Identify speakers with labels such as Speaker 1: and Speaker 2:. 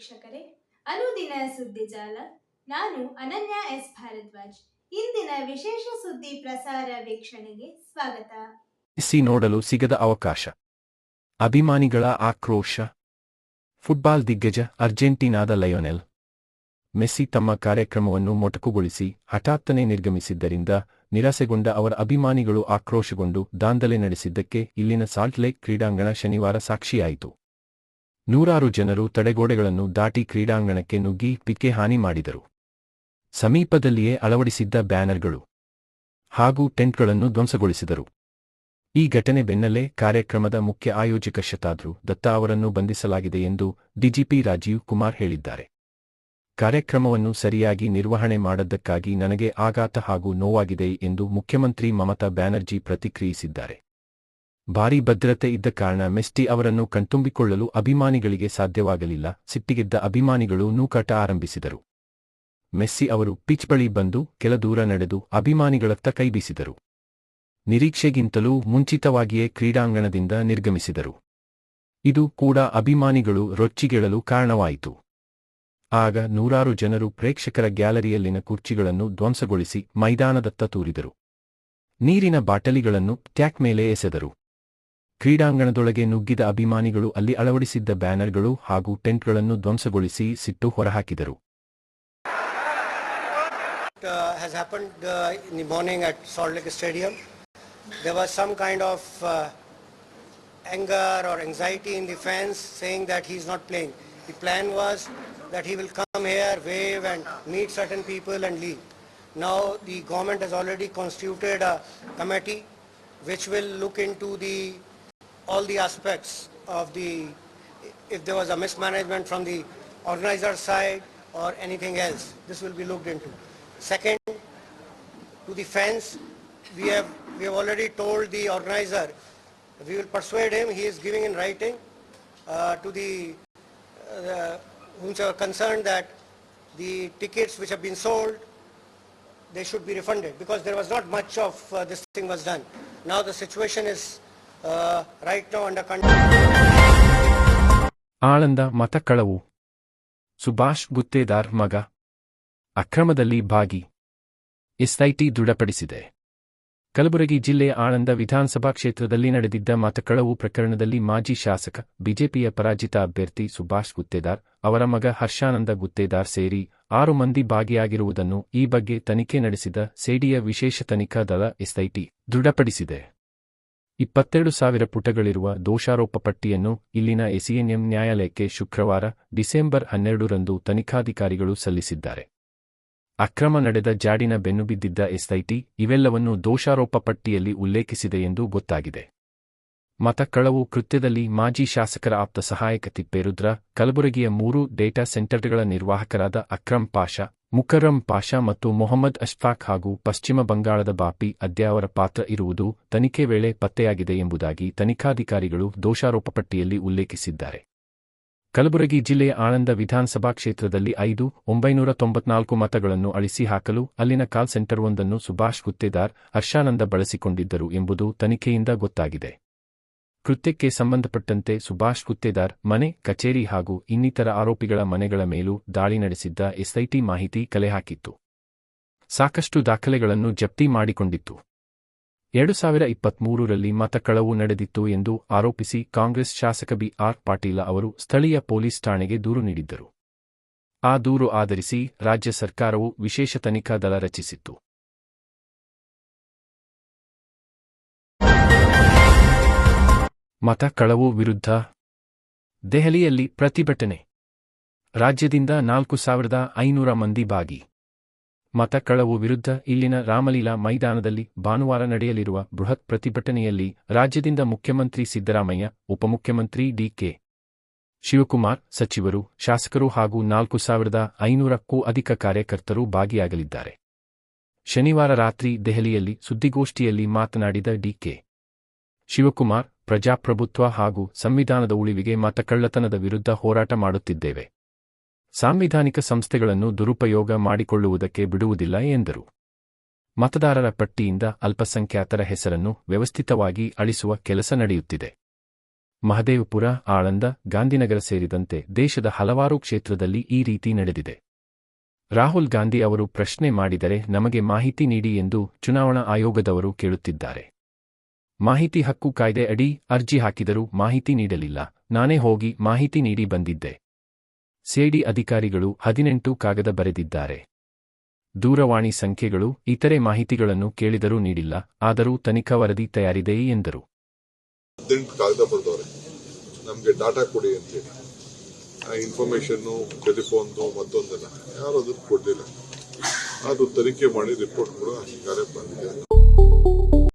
Speaker 1: ವೀಕ್ಷಕರೇ, ಅನುದಿನ ಸುದ್ದಿ ಜಾಲ. ನಾನು ಅನನ್ಯ ಎಸ್. ಭಾರದ್ವಾಜ್. ಇಂದಿನ ವಿಶೇಷ ಸುದ್ದಿ ಪ್ರಸಾರ ವೀಕ್ಷಣೆಗೆ ಸ್ವಾಗತ.
Speaker 2: ಸಿ ನೋಡಲು ಸಿಗದ ಅವಕಾಶ. ಅಭಿಮಾನಿಗಳ ಆಕ್ರೋಶ. ಫುಟ್ಬಾಲ್ ದಿಗ್ಗಜ ಅರ್ಜೆಂಟೀನಾದ ಲಯೋನೆಲ್. ಮೆಸ್ಸಿ ತಮ್ಮ ಕಾರ್ಯಕ್ರಮವನ್ನು ಮೊಟಕುಗೊಳಿಸಿ ಹಠಾತ್ತನೆ ನಿರ್ಗಮಿಸಿದ್ದರಿಂದ ನಿರಾಸೆಗೊಂಡ ಅವರ ಅಭಿಮಾನಿಗಳು ಆಕ್ರೋಶಗೊಂಡು ದಾಂಧಲೆ ನಡೆಸಿದ್ದಕ್ಕೆ ಇಲ್ಲಿನ ಸಾಲ್ಟ್ ಲೇಕ್ ಕ್ರೀಡಾಂಗಣ ಶನಿವಾರ ಸಾಕ್ಷಿಯಾಯಿತು. ನೂರಾರು ಜನರು ತಡೆಗೋಡೆಗಳನ್ನು ದಾಟಿ ಕ್ರೀಡಾಂಗಣಕ್ಕೆ ನುಗ್ಗಿ ಪಿಕ್ಕೆ ಹಾನಿ ಮಾಡಿದರು. ಸಮೀಪದಲ್ಲಿಯೇ ಅಳವಡಿಸಿದ್ದ ಬ್ಯಾನರ್ಗಳು ಹಾಗೂ ಟೆಂಟ್ಗಳನ್ನು ಧ್ವಂಸಗೊಳಿಸಿದರು. ಈ ಘಟನೆ ಬೆನ್ನಲ್ಲೇ ಕಾರ್ಯಕ್ರಮದ ಮುಖ್ಯ ಆಯೋಜಕ ಶತಾದ್ರು ದತ್ತಾ ಅವರನ್ನು ಬಂಧಿಸಲಾಗಿದೆ ಎಂದು ಡಿಜಿಪಿ ರಾಜೀವ್ ಕುಮಾರ್ ಹೇಳಿದ್ದಾರೆ. ಕಾರ್ಯಕ್ರಮವನ್ನು ಸರಿಯಾಗಿ ನಿರ್ವಹಣೆ ಮಾಡದ್ದಕ್ಕಾಗಿ ನನಗೆ ಆಘಾತ ಹಾಗೂ ನೋವಾಗಿದೆ ಎಂದು ಮುಖ್ಯಮಂತ್ರಿ ಮಮತಾ ಬ್ಯಾನರ್ಜಿ ಪ್ರತಿಕ್ರಿಯಿಸಿದ್ದಾರೆ. ಭಾರೀ ಭದ್ರತೆ ಇದ್ದ ಕಾರಣ ಮೆಸ್ಟಿ ಅವರನ್ನು ಕಣ್ತುಂಬಿಕೊಳ್ಳಲು ಅಭಿಮಾನಿಗಳಿಗೆ ಸಾಧ್ಯವಾಗಲಿಲ್ಲ. ಸಿಟ್ಟಿಗೆದ್ದ ಅಭಿಮಾನಿಗಳು ನೂಕಾಟ ಆರಂಭಿಸಿದರು. ಮೆಸ್ಸಿ ಅವರು ಪಿಚ್ ಬಳಿ ಬಂದು ಕೆಲ ದೂರ ನಡೆದು ಅಭಿಮಾನಿಗಳತ್ತ ಕೈಬೀಸಿದರು ನಿರೀಕ್ಷೆಗಿಂತಲೂ ಮುಂಚಿತವಾಗಿಯೇ ಕ್ರೀಡಾಂಗಣದಿಂದ ನಿರ್ಗಮಿಸಿದರು. ಇದು ಕೂಡ ಅಭಿಮಾನಿಗಳು ರೊಚ್ಚಿಗೇಳಲು ಕಾರಣವಾಯಿತು. ಆಗ ನೂರಾರು ಜನರು ಪ್ರೇಕ್ಷಕರ ಗ್ಯಾಲರಿಯಲ್ಲಿನ ಕುರ್ಚಿಗಳನ್ನು ಧ್ವಂಸಗೊಳಿಸಿ ಮೈದಾನದತ್ತ ತೂರಿದರು. ನೀರಿನ ಬಾಟಲಿಗಳನ್ನು ಟ್ಯಾಕ್ ಮೇಲೆ ಎಸೆದರು. ಕ್ರೀಡಾಂಗಣದೊಳಗೆ ನುಗ್ಗಿದ ಅಭಿಮಾನಿಗಳು ಅಲ್ಲಿ ಅಳವಡಿಸಿದ್ದ ಬ್ಯಾನರ್ಗಳು ಹಾಗೂ ಟೆಂಟ್ಗಳನ್ನು ಧ್ವಂಸಗೊಳಿಸಿ ಸಿಟ್ಟು ಹೊರಹಾಕಿದರು
Speaker 3: uh, uh, uh, anger or anxiety in the fans saying that he's not playing. The plan was that he will come here, wave and meet certain people and leave. Now the government has already constituted a committee which will look into the all the aspects of the if there was a mismanagement from the organizer side or anything else. This will be looked into. Second, to the fans, we have, we have already told the organizer, we will persuade him, he is giving in writing uh, to the, uh, the whomsoever concerned that the tickets which have been sold, they should be refunded because there was not much of uh, this thing was done. Now the situation is
Speaker 2: Aland ಮತಕಳವು. Subhash Guttedar ಮಗ. ಅಕ್ರಮದಲ್ಲಿ ಭಾಗಿ. SIT ದೃಢಪಡಿಸಿದೆ. Kalaburagi ಜಿಲ್ಲೆ ಆಳಂದ ವಿಧಾನಸಭಾ ಕ್ಷೇತ್ರದಲ್ಲಿ ನಡೆದಿದ್ದ ಮತಕಳವು ಪ್ರಕರಣದಲ್ಲಿ ಮಾಜಿ ಶಾಸಕ, ಬಿಜೆಪಿಯ ಪರಾಜಿತ ಅಭ್ಯರ್ಥಿ ಸುಭಾಷ್ ಗುತ್ತೇದಾರ್, ಅವರ ಮಗ ಹರ್ಷಾನಂದ ಗುತ್ತೇದಾರ್ ಸೇರಿ ಆರು ಮಂದಿ ಭಾಗಿಯಾಗಿರುವುದನ್ನು ಈ ಬಗ್ಗೆ ತನಿಖೆ ನಡೆಸಿದ ಸೇಡಿಯ ವಿಶೇಷ ತನಿಖಾ ದಳ ಎಸ್ಐಟಿ ದೃಢಪಡಿಸಿದೆ. ಇಪ್ಪತ್ತೆರಡು ಸಾವಿರ ಪುಟಗಳಿರುವ ದೋಷಾರೋಪ ಪಟ್ಟಿಯನ್ನು ಇಲ್ಲಿನ ಎಸಿಎನ್ಎಂ ನ್ಯಾಯಾಲಯಕ್ಕೆ ಶುಕ್ರವಾರ, ಡಿಸೆಂಬರ್ ಹನ್ನೆರಡರಂದು ತನಿಖಾಧಿಕಾರಿಗಳು ಸಲ್ಲಿಸಿದ್ದಾರೆ. ಅಕ್ರಮ ನಡೆದ ಜಾಡಿನ ಬೆನ್ನು ಬಿದ್ದಿದ್ದ ಎಸ್ಐಟಿ ಇವೆಲ್ಲವನ್ನು ದೋಷಾರೋಪ ಪಟ್ಟಿಯಲ್ಲಿ ಉಲ್ಲೇಖಿಸಿದೆ ಎಂದು ಗೊತ್ತಾಗಿದೆ. ಮತಕಳವು ಕೃತ್ಯದಲ್ಲಿ ಮಾಜಿ ಶಾಸಕರ ಆಪ್ತ ಸಹಾಯಕ ತಿಪ್ಪೇರುದ್ರ, ಕಲಬುರಗಿಯ ಮೂರು ಡೇಟಾ ಸೆಂಟರ್ಗಳ ನಿರ್ವಾಹಕರಾದ ಅಕ್ರಮ್ ಪಾಷಾ ಮುಕರಂ ಪಾಷಾ ಮತ್ತು ಮೊಹಮ್ಮದ್ ಅಶ್ಫಾಕ್ ಹಾಗೂ ಪಶ್ಚಿಮ ಬಂಗಾಳದ ಬಾಪಿ ಅದ್ಯಾವರ ಪಾತ್ರ ಇರುವುದು ತನಿಖೆ ವೇಳೆ ಪತ್ತೆಯಾಗಿದೆ ಎಂಬುದಾಗಿ ತನಿಖಾಧಿಕಾರಿಗಳು ದೋಷಾರೋಪ ಪಟ್ಟಿಯಲ್ಲಿ ಉಲ್ಲೇಖಿಸಿದ್ದಾರೆ. ಕಲಬುರಗಿ ಜಿಲ್ಲೆಯ ಆನಂದ ವಿಧಾನಸಭಾ ಕ್ಷೇತ್ರದಲ್ಲಿ ಐದು, ಒಂಬೈನೂರ ತೊಂಬತ್ನಾಲ್ಕು ಮತಗಳನ್ನು ಅಳಿಸಿ ಹಾಕಲು ಅಲ್ಲಿನ ಕಾಲ್ ಸೆಂಟರ್ವೊಂದನ್ನು ಸುಭಾಷ್ ಗುತ್ತೇದಾರ್ ಹರ್ಷಾನಂದ ಬಳಸಿಕೊಂಡಿದ್ದರು ಎಂಬುದು ತನಿಖೆಯಿಂದ ಗೊತ್ತಾಗಿದೆ. ಕೃತ್ಯಕ್ಕೆ ಸಂಬಂಧಪಟ್ಟಂತೆ ಸುಭಾಷ್ ಗುತ್ತೇದಾರ್, ಮನೆ, ಕಚೇರಿ ಹಾಗೂ ಇನ್ನಿತರ ಆರೋಪಿಗಳ ಮನೆಗಳ ಮೇಲೂ ದಾಳಿ ನಡೆಸಿದ್ದ ಎಸ್ಐಟಿ ಮಾಹಿತಿ ಕಲೆಹಾಕಿತ್ತು. ಸಾಕಷ್ಟು ದಾಖಲೆಗಳನ್ನು ಜಪ್ತಿ ಮಾಡಿಕೊಂಡಿತ್ತು. ಎರಡು ಸಾವಿರ ಇಪ್ಪತ್ಮೂರರಲ್ಲಿ ಮತಕಳವು ನಡೆದಿತ್ತು ಎಂದು ಆರೋಪಿಸಿ ಕಾಂಗ್ರೆಸ್ ಶಾಸಕ ಬಿ. ಆರ್. ಪಾಟೀಲ ಅವರು ಸ್ಥಳೀಯ ಪೊಲೀಸ್ ಠಾಣೆಗೆ ದೂರು ನೀಡಿದ್ದರು. ಆ ದೂರು ಆಧರಿಸಿ ರಾಜ್ಯ ಸರ್ಕಾರವು ವಿಶೇಷ ತನಿಖಾ ದಳ ರಚಿಸಿತ್ತು. ಮತ ಕಳವು ವಿರುದ್ಧ. ದೆಹಲಿಯಲ್ಲಿ ಪ್ರತಿಭಟನೆ. ರಾಜ್ಯದಿಂದ ನಾಲ್ಕು ಸಾವಿರದ ಐನೂರ ಮಂದಿ ಭಾಗಿ. ಮತ ಕಳವು ವಿರುದ್ಧ ಇಲ್ಲಿನ ರಾಮಲೀಲಾ ಮೈದಾನದಲ್ಲಿ ಭಾನುವಾರ ನಡೆಯಲಿರುವ ಬೃಹತ್ ಪ್ರತಿಭಟನೆಯಲ್ಲಿ ರಾಜ್ಯದಿಂದ ಮುಖ್ಯಮಂತ್ರಿ ಸಿದ್ದರಾಮಯ್ಯ, ಉಪಮುಖ್ಯಮಂತ್ರಿ ಡಿಕೆ ಶಿವಕುಮಾರ್, ಸಚಿವರು, ಶಾಸಕರು ಹಾಗೂ ನಾಲ್ಕು ಸಾವಿರದ ಐನೂರಕ್ಕೂ ಅಧಿಕ ಕಾರ್ಯಕರ್ತರು ಭಾಗಿಯಾಗಲಿದ್ದಾರೆ. ಶನಿವಾರ ರಾತ್ರಿ ದೆಹಲಿಯಲ್ಲಿ ಸುದ್ದಿಗೋಷ್ಠಿಯಲ್ಲಿ ಮಾತನಾಡಿದ ಡಿಕೆ ಶಿವಕುಮಾರ್ ಪ್ರಜಾಪ್ರಭುತ್ವ ಹಾಗೂ ಸಂವಿಧಾನದ ಉಳಿವಿಗೆ ಮತಕಳ್ಳತನದ ವಿರುದ್ಧ ಹೋರಾಟ ಮಾಡುತ್ತಿದ್ದೇವೆ. ಸಾಂವಿಧಾನಿಕ ಸಂಸ್ಥೆಗಳನ್ನು ದುರುಪಯೋಗ ಮಾಡಿಕೊಳ್ಳುವುದಕ್ಕೆ ಬಿಡುವುದಿಲ್ಲ ಎಂದರು. ಮತದಾರರ ಪಟ್ಟಿಯಿಂದ ಅಲ್ಪಸಂಖ್ಯಾತರ ಹೆಸರನ್ನು ವ್ಯವಸ್ಥಿತವಾಗಿ ಅಳಿಸುವ ಕೆಲಸ ನಡೆಯುತ್ತಿದೆ. ಮಹದೇವಪುರ, ಆಳಂದ, ಗಾಂಧಿನಗರ ಸೇರಿದಂತೆ ದೇಶದ ಹಲವಾರು ಕ್ಷೇತ್ರದಲ್ಲಿ ಈ ರೀತಿ ನಡೆದಿದೆ. ರಾಹುಲ್ ಗಾಂಧಿ ಅವರು ಪ್ರಶ್ನೆ ಮಾಡಿದರೆ ನಮಗೆ ಮಾಹಿತಿ ನೀಡಿ ಎಂದು ಚುನಾವಣಾ ಆಯೋಗದವರು ಕೇಳುತ್ತಿದ್ದಾರೆ. ಮಾಹಿತಿ ಹಕ್ಕು ಕಾಯ್ದೆ ಅಡಿ ಅರ್ಜಿ ಹಾಕಿದರೂ ಮಾಹಿತಿ ನೀಡಲಿಲ್ಲ. ನಾನೇ ಹೋಗಿ ಮಾಹಿತಿ ನೀಡಿ ಬಂದಿದ್ದೆ. ಸೇಡಿ ಅಧಿಕಾರಿಗಳು ಹದಿನೆಂಟು ಕಾಗದ ಬರೆದಿದ್ದಾರೆ. ದೂರವಾಣಿ ಸಂಖ್ಯೆಗಳು ಇತರೆ ಮಾಹಿತಿಗಳನ್ನು ಕೇಳಿದರೂ ನೀಡಿಲ್ಲ, ಆದರೂ ತನಿಖಾ ವರದಿ ತಯಾರಿದೆಯೇ ಎಂದರು.
Speaker 4: ಹದಿನೆಂಟು ಕಾಗದ ಬರೆದವ್ರೆ. ನಮಗೆ ಡಾಟಾ ಕೊಡಿ ಅಂತೇಳಿ. ಆ ಇನ್ಫಾರ್ಮೇಶನ್ನು ಟೆಲಿಫೋನ್ದು ಮತ್ತೊಂದೆಲ್ಲ ಯಾರು ಅದನ್ನು ಕೊಡಲಿಲ್ಲ. ಅದು ತನಿಖೆ ಮಾಡಿ ರಿಪೋರ್ಟ್ ಕೂಡ ಈಗಾಗಲೇ ಬಂದಿದೆ.